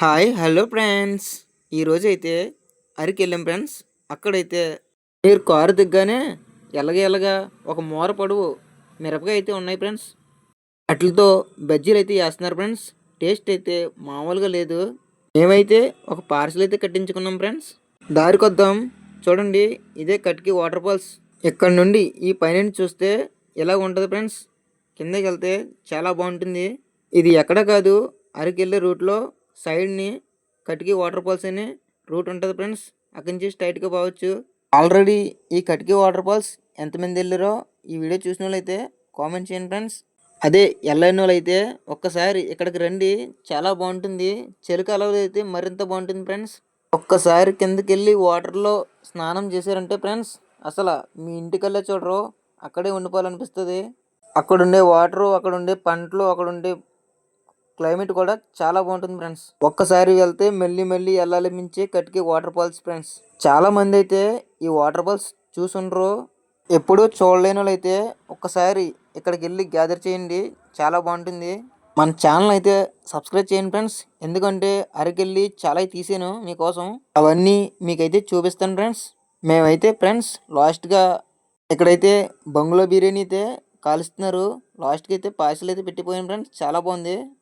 Hi hello friends ఈరోజు అయితే అరికి వెళ్ళాం ఫ్రెండ్స్ అక్కడైతే మీరు కారు దిగ్గానే ఎలాగ ఎలాగా ఒక మూర పొడవు మిరపకాయ అయితే ఉన్నాయి ఫ్రెండ్స్ అట్లతో బజ్జీలు అయితే వేస్తున్నారు ఫ్రెండ్స్ టేస్ట్ అయితే మామూలుగా లేదు. మేమైతే ఒక పార్సల్ అయితే కట్టించుకున్నాం ఫ్రెండ్స్ దారి కొద్దాం చూడండి ఇదే కట్కి వాటర్ ఫాల్స్ ఇక్కడ నుండి ఈ పైన చూస్తే ఇలా ఉంటుంది ఫ్రెండ్స్ కిందకి వెళ్తే చాలా బాగుంటుంది. ఇది ఎక్కడ కాదు అరకెళ్ళే రూట్లో సైడ్ని కటికి వాటర్ ఫాల్స్ అనే రూట్ ఉంటుంది ఫ్రెండ్స్. అక్కడి నుంచి స్ట్రైట్గా పోవచ్చు. ఆల్రెడీ ఈ కటికి వాటర్ ఫాల్స్ ఎంతమంది వెళ్ళారో ఈ వీడియో చూసిన వాళ్ళైతే కామెంట్ చేయండి ఫ్రెండ్స్. అదే ఎల్లైన అయితే ఒక్కసారి ఇక్కడికి రండి. చాలా బాగుంటుంది. చెరుకు అయితే మరింత బాగుంటుంది ఫ్రెండ్స్. ఒక్కసారి కిందకి వెళ్ళి వాటర్లో స్నానం చేశారంటే ఫ్రెండ్స్ అసలు మీ ఇంటికల్లా చూడరు. అక్కడే ఉండిపోవాలనిపిస్తుంది. అక్కడ ఉండే వాటరు అక్కడ ఉండే పంటలు అక్కడ ఉండే క్లైమేట్ కూడా చాలా బాగుంటుంది ఫ్రెండ్స్. ఒక్కసారి వెళ్తే మెల్లి మెల్లి వెళ్ళాలి మించి కట్టికి వాటర్ ఫాల్స్ ఫ్రెండ్స్. చాలా మంది అయితే ఈ వాటర్ ఫాల్స్ చూసుండ్రు. ఎప్పుడూ చూడలేని వాళ్ళు అయితే ఒక్కసారి ఇక్కడికి వెళ్ళి గ్యాదర్ చేయండి. చాలా బాగుంటుంది. మన ఛానల్ అయితే సబ్స్క్రైబ్ చేయండి ఫ్రెండ్స్. ఎందుకంటే అరకెళ్ళి చాలా తీసాను మీకోసం. అవన్నీ మీకైతే చూపిస్తాను ఫ్రెండ్స్. మేమైతే ఫ్రెండ్స్ లాస్ట్గా ఇక్కడైతే బంగ్లో బిర్యానీ అయితే కాలుస్తున్నారు. లాస్ట్కి అయితే పార్సల్ అయితే పెట్టిపోయాను ఫ్రెండ్స్. చాలా బాగుంది.